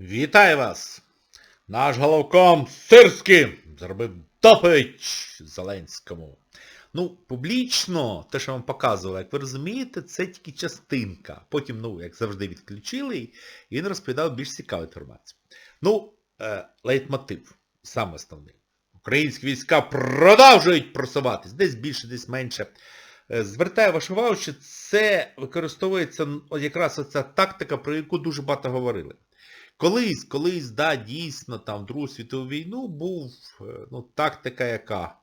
Вітаю вас! Наш головком Сирський зробив доповідь Зеленському. Ну, публічно, те, що я вам показував, як ви розумієте, це тільки частинка. Потім, ну, як завжди, відключили, і він розповідав більш цікаву інформацію. Ну, е, лейтмотив, саме основний. Українські війська продовжують просуватись, десь більше, десь менше. Е, Звертаю вашу увагу, що це використовується якраз оця тактика, про яку дуже багато говорили. Колись, колись, да, дійсно, там, Другу світову війну був е, ну, тактика яка.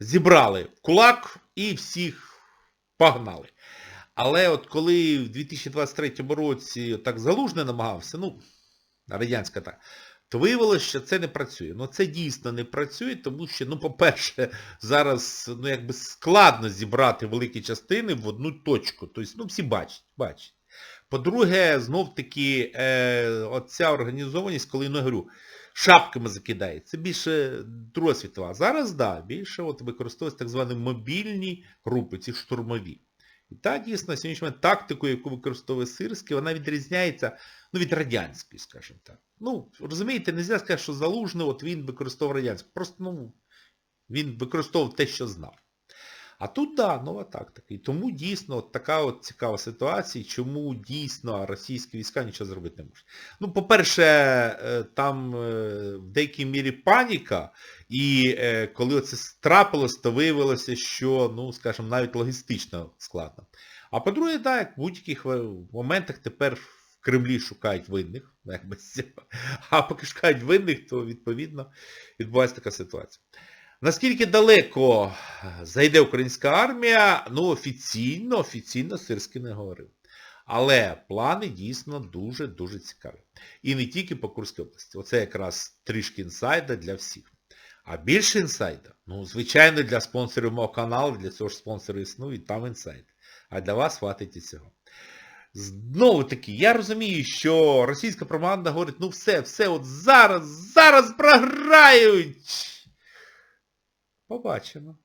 Зібрали кулак і всіх погнали. Але от коли в 2023 році так Залужний намагався, ну, радянська так, то виявилося, що це не працює. Ну це дійсно не працює, тому що, ну, по-перше, зараз ну, якби складно зібрати великі частини в одну точку. Тобто, ну, всі бачать, бачать. По-друге, знов-таки, е, оця організованість, коли, я говорю, шапками закидає. Це більше Друга світова. Зараз, да, більше от використовуються так звані мобільні групи, ці штурмові. І та дійсно, на тактику, яку використовує Сирський, вона відрізняється ну, від радянської, скажімо так. Ну, розумієте, не можна сказати, що Залужний, от він використовував радянську. Просто, ну, він використовував те, що знав. А тут, да, нова тактика. І тому дійсно така от цікава ситуація, чому дійсно російські війська нічого зробити не можуть. Ну, по-перше, е, там е, в деякій мірі паніка, і е, коли оце трапилось, то виявилося, що, ну, скажімо, навіть логістично складно. А по-друге, так, як в будь-яких моментах тепер в Кремлі шукають винних, ну, цього. а поки шукають винних, то відповідно відбувається така ситуація. Наскільки далеко зайде українська армія, ну офіційно, офіційно Сирський не говорив. Але плани дійсно дуже-дуже цікаві. І не тільки по Курській області. Оце якраз трішки інсайда для всіх. А більше інсайда, ну, звичайно, для спонсорів мого каналу, для цього ж спонсори існують, там інсайд. А для вас хватить і цього. Знову таки, я розумію, що російська пропаганда говорить, ну все, все, от зараз, зараз програють. Побачимо.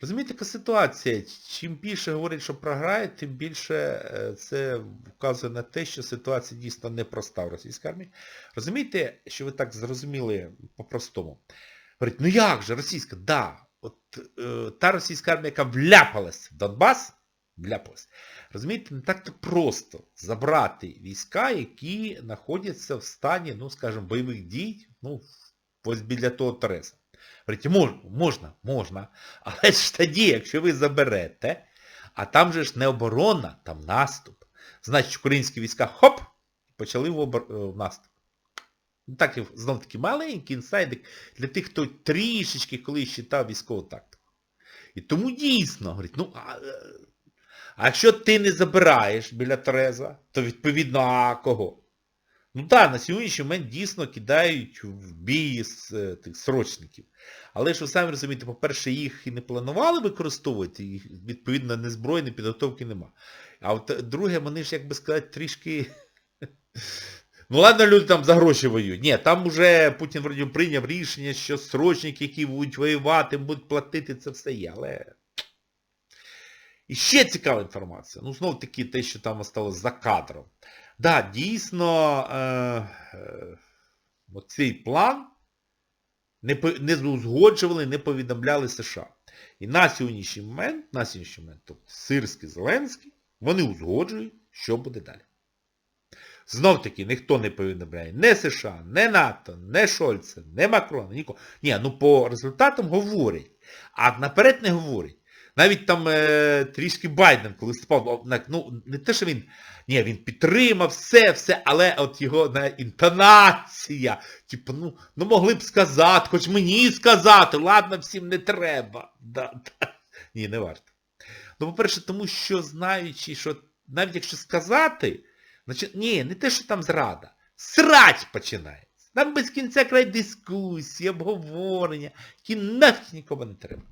Розумієте, така ситуація. Чим більше говорять, що програють, тим більше е, це вказує на те, що ситуація дійсно непроста в російській армії. Розумієте, що ви так зрозуміли по-простому. Говорять, ну як же російська? Да. От е, та російська армія, яка вляпалась в Донбас, вляпалась. Розумієте, не так-то просто забрати війська, які знаходяться в стані, ну, скажімо, бойових дій, ну, ось біля того Тереса. Говорите, можна, можна. Але ж тоді, якщо ви заберете, а там же ж не оборона, там наступ. Значить, українські війська хоп, почали в, обор... е, в наступ. Ну так, знов таки маленький інсайдик для тих, хто трішечки колись читав військову тактику. І тому дійсно, говорить, ну, а, е, а якщо ти не забираєш біля Тереза, то відповідно, а кого? Ну так, на сьогоднішній момент дійсно кидають в бій з е, тих срочників. Але ж ви самі розумієте, по-перше, їх і не планували використовувати, і відповідно не зброї, ні підготовки нема. А от е, друге, вони ж, як би сказати, трішки... Ну ладно, люди там за гроші воюють. Ні, там уже Путін вроді прийняв рішення, що срочники, які будуть воювати, будуть платити, це все є. Але... І ще цікава інформація. Ну, знов таки те, що там осталось за кадром. Да, дійсно, е, е, цей план не, не узгоджували, не повідомляли США. І на сьогоднішній момент, на сьогоднішній момент, тобто Сирський, Зеленський, вони узгоджують, що буде далі. Знов таки, ніхто не повідомляє не США, не НАТО, не Шольца, не Макрона, нікого. Ні, ну по результатам говорять, а наперед не говорять. Навіть там е, трішки Байден, коли виступав, ну, не те, що він, ні, він підтримав все, все, але от його на, інтонація, типу, ну, ну могли б сказати, хоч мені сказати, ладно, всім не треба. Да, да. Ні, не варто. Ну, по-перше, тому що знаючи, що навіть якщо сказати, значить, ні, не те, що там зрада, срать починається. Там без кінця край дискусії, обговорення, які нафіг нікому не треба.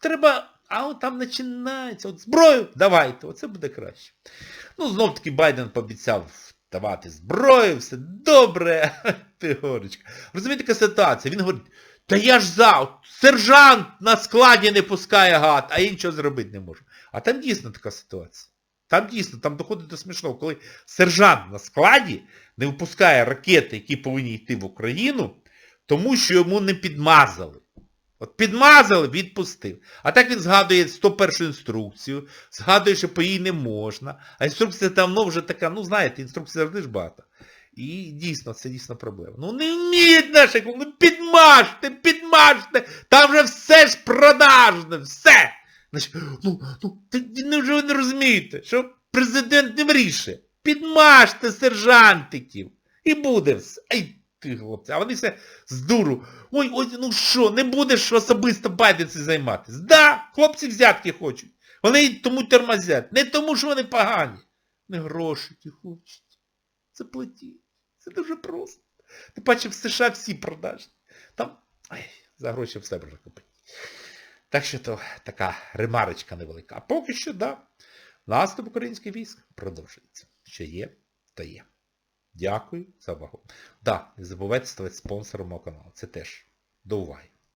Треба, а от там починається, от зброю давайте, оце буде краще. Ну, знов таки Байден пообіцяв давати зброю, все добре, ти. Розумієте, яка ситуація? Він говорить, та я ж за, сержант на складі не пускає гад, а я нічого зробити не можу. А там дійсно така ситуація. Там дійсно, там доходить до смішного, коли сержант на складі не випускає ракети, які повинні йти в Україну, тому що йому не підмазали. От підмазали, відпустив. А так він згадує 101 інструкцію, згадує, що по їй не можна. А інструкція давно вже така, ну знаєте, інструкцій завжди ж багато. І дійсно, це дійсно проблема. Ну не вміють наші, ну підмажте, підмажте, там вже все ж продажне, все. Значить, ну, ну, ну, вже ви не розумієте, що президент не вирішує. Підмажте сержантиків. І буде все. Ти, хлопці, а вони все з дуру. Ой, ой, ну що, не будеш особисто Байден цим займатися. Да, хлопці взятки хочуть. Вони тому тормозять. Не тому, що вони погані. Не гроші ті хочуть. Це платіть. Це дуже просто. Ти бачив, в США всі продажні. Там, ай, за гроші все можна купити. Так що то така ремарочка невелика. А поки що, да, наступ українських військ продовжується. Що є, то є. Дякую за увагу. Да, не забувайте ставати спонсором мого каналу. Це теж до уваги.